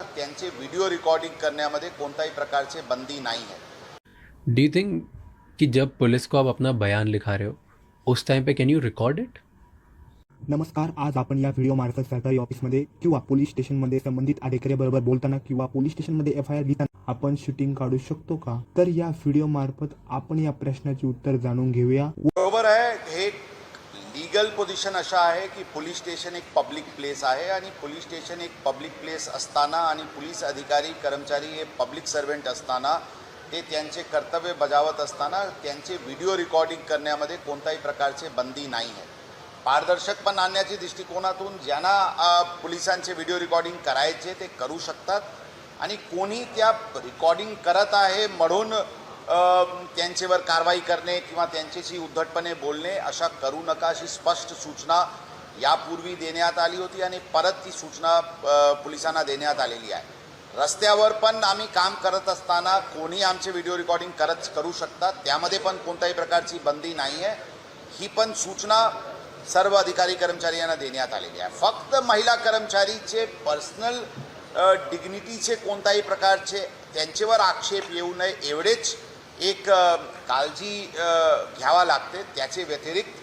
त्यांचे video recording करण्यामध्ये कोणत्याही प्रकारचे बंदी नाही आहे. डू यू थिंक कि जब पुलिस को आप अपना बयान लिखा रहे हो उस टाइम पे कैन यू रिकॉर्ड इट नमस्कार आज आपण या व्हिडिओमार्फत सरकारी ऑफिसमध्ये किंवा पोलीस स्टेशनमध्ये संबंधित अधिकाऱ्याबरोबर बोलताना किंवा पोलीस स्टेशनमध्ये एफ आय आर लिहिताना आपण शूटिंग काढू शकतो का? तर या व्हिडिओमार्फत आपण या प्रश्नाचे उत्तर जाणून घेऊया. बरोबर आहे हे लीगल पोझिशन अशा आहे की पोलीस स्टेशन एक पब्लिक प्लेस आहे आणि पोलीस स्टेशन एक पब्लिक प्लेस असताना आणि पोलीस अधिकारी कर्मचारी हे पब्लिक सर्वंट असताना ते त्यांचे कर्तव्य बजावत असताना त्यांचे व्हिडिओ रेकॉर्डिंग करण्यामध्ये कोणत्याही प्रकारचे बंदी नाही आहे. पारदर्शक पण आणण्याच्या दृष्टिकोनातून ज्यांना पोलिसांचे व्हिडिओ रेकॉर्डिंग करायचे ते करू शकतात. आणि कोणी त्या रेकॉर्डिंग करत आहे म्हणून त्यांच्यावर कारवाई करणे किंवा त्यांच्याशी उद्धटपणे बोलणे अशा करू नका अशी स्पष्ट सूचना यापूर्वी देण्यात आली होती आणि परत ती सूचना पोलिसांना देण्यात आलेली आहे. रस्त्यावर पण आम्ही काम करत असताना कोणी आमचे व्हिडिओ रेकॉर्डिंग करत करू शकतात. त्यामध्ये पण कोणत्याही प्रकारची बंदी नाही आहे. ही पण सूचना सर्व अधिकारी कर्मचारी यांना देण्यात आलेली आहे. फक्त महिला कर्मचारीचे पर्सनल डिग्निटीचे कोणत्याही प्रकारचे त्यांच्यावर आक्षेप येऊ नये एवढेच. एक काळजी घ्यावा लागते. त्याचे व्यतिरिक्त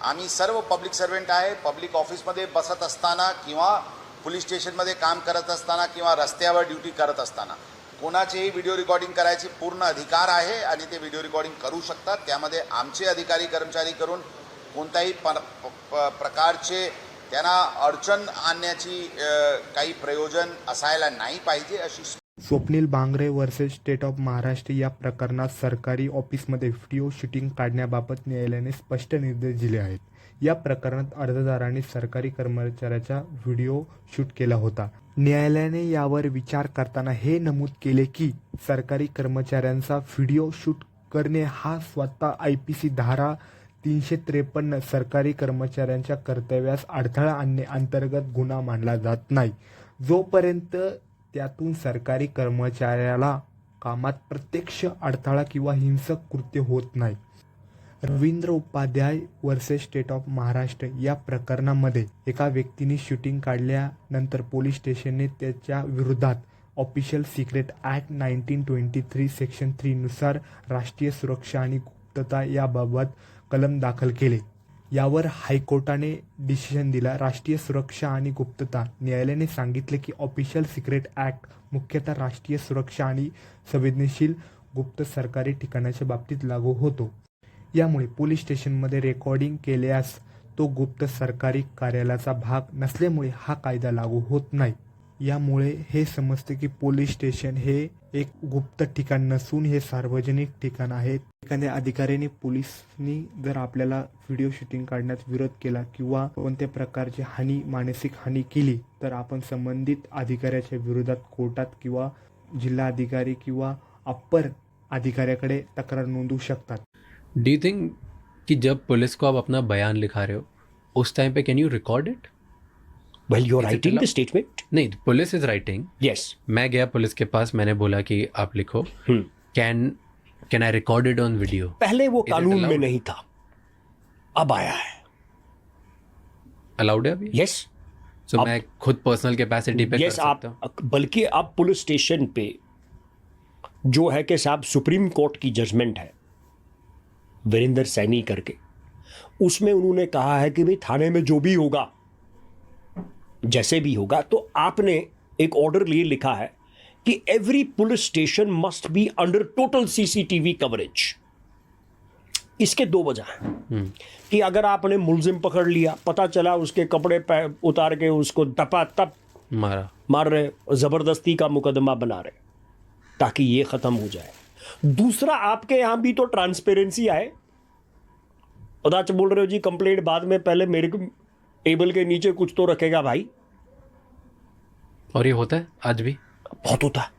आम्ही सर्व पब्लिक सर्वंट आहे. पब्लिक ऑफिसमध्ये बसत असताना किंवा पोलीस स्टेशनमध्ये काम करत असताना किंवा रस्त्यावर ड्युटी करत असताना कोणाचेही व्हिडिओ रेकॉर्डिंग करायचे पूर्ण अधिकार आहे आणि ते व्हिडिओ रेकॉर्डिंग करू शकतात. त्यामध्ये आमचे अधिकारी कर्मचारी करून कोणत्याही प प- प्रकारचे त्यांना अडचण आणण्याची काही प्रयोजन असायला नाही पाहिजे अशी Swapnil Bangare versus state of Maharashtra या प्रकरणात सरकारी ऑफिसमध्ये व्हिडिओ शूटिंग काढण्याबाबत न्यायालयाने स्पष्ट निर्देश दिले आहेत. या प्रकरणात अर्जदारांनी सरकारी कर्मचाऱ्याचा व्हिडिओ शूट केला होता. न्यायालयाने यावर विचार करताना हे नमूद केले की सरकारी कर्मचाऱ्यांचा व्हिडिओ शूट करणे हा स्वतः आय पी सी धारा तीनशे त्रेपन्न सरकारी कर्मचाऱ्यांच्या कर्तव्यास अडथळा आणणे अंतर्गत गुन्हा मानला जात नाही. जोपर्यंत त्यातून सरकारी कर्मचाऱ्याला कामात प्रत्यक्ष अडथळा किंवा हिंसक कृत्य होत नाही. Ravindra Upadhyay versus state of Maharashtra या प्रकरणामध्ये एका व्यक्तीने शूटिंग काढल्यानंतर पोलीस स्टेशनने त्याच्या विरोधात official secret act nineteen twenty three section थ्रीनुसार राष्ट्रीय सुरक्षा आणि गुप्तता याबाबत कलम दाखल केले. यावर हायकोर्टाने डिसिजन दिला. राष्ट्रीय सुरक्षा आणि गुप्तता न्यायालयाने सांगितले की ऑफिशियल सिक्रेट ॲक्ट मुख्यतः राष्ट्रीय सुरक्षा आणि संवेदनशील गुप्त सरकारी ठिकाणाच्या बाबतीत लागू होतो. यामुळे पोलीस स्टेशनमध्ये रेकॉर्डिंग केल्यास तो गुप्त सरकारी कार्यालयाचा भाग नसल्यामुळे हा कायदा लागू होत नाही. यामुळे हे समजते की पोलीस स्टेशन हे एक गुप्त ठिकाण नसून हे सार्वजनिक ठिकाण आहे. एखाद्या अधिकाऱ्याने पोलिसनी जर आपल्याला व्हिडिओ शूटिंग काढण्यात विरोध केला किंवा कोणत्या प्रकारची हानी मानसिक हानी केली तर आपण संबंधित अधिकाऱ्याच्या विरोधात कोर्टात किंवा जिल्हा अधिकारी किंवा अप्पर अधिकाऱ्याकडे तक्रार नोंदवू शकतात. डू थिंक कि जब पुलिस को आप अपना बयान लिखा रहे हो उस time pay can you record it Is it writing the allowed? statement? नहीं पुलिस इज़ राइटिंग। यस मैं गया पुलिस के पास मैंने बोला कि आप लिखो. Can can I recorded on video पहले वो कानून में नहीं था। अब आया है। अलाउड है अभी? यस सो मैं खुद पर्सनल कैपेसिटी पे कर यस आप बल्कि आप पुलिस स्टेशन पे जो है कि साहब सुप्रीम कोर्ट की जजमेंट है वीरेंद्र सैनी करके उसमें उन्होंने कहा है कि भाई थाने में जो भी होगा जैसे भी होगा तो आपने एक ऑर्डर लिए लिखा है कि every police station must be under total CCTV coverage इसके दो वजह हैं। कि अगर आपने मुलजिम पकड़ लिया पता चला उसके कपड़े उतार के उसको दपा तप मारा। मार रहे ज़बरदस्ती का मुकदमा बना रहे ताकि ये ख़त्म हो जाए। दूसरा आपके यहाँ भी तो ट्रांसपेरेंसी आए। उदाच बोल रहे हो जी कंप्लेंट बाद में पहले मेरे को टेबल के नीचे कुछ तो रखेगा भाई। और ये होता है? आज भी? बहुत होता है।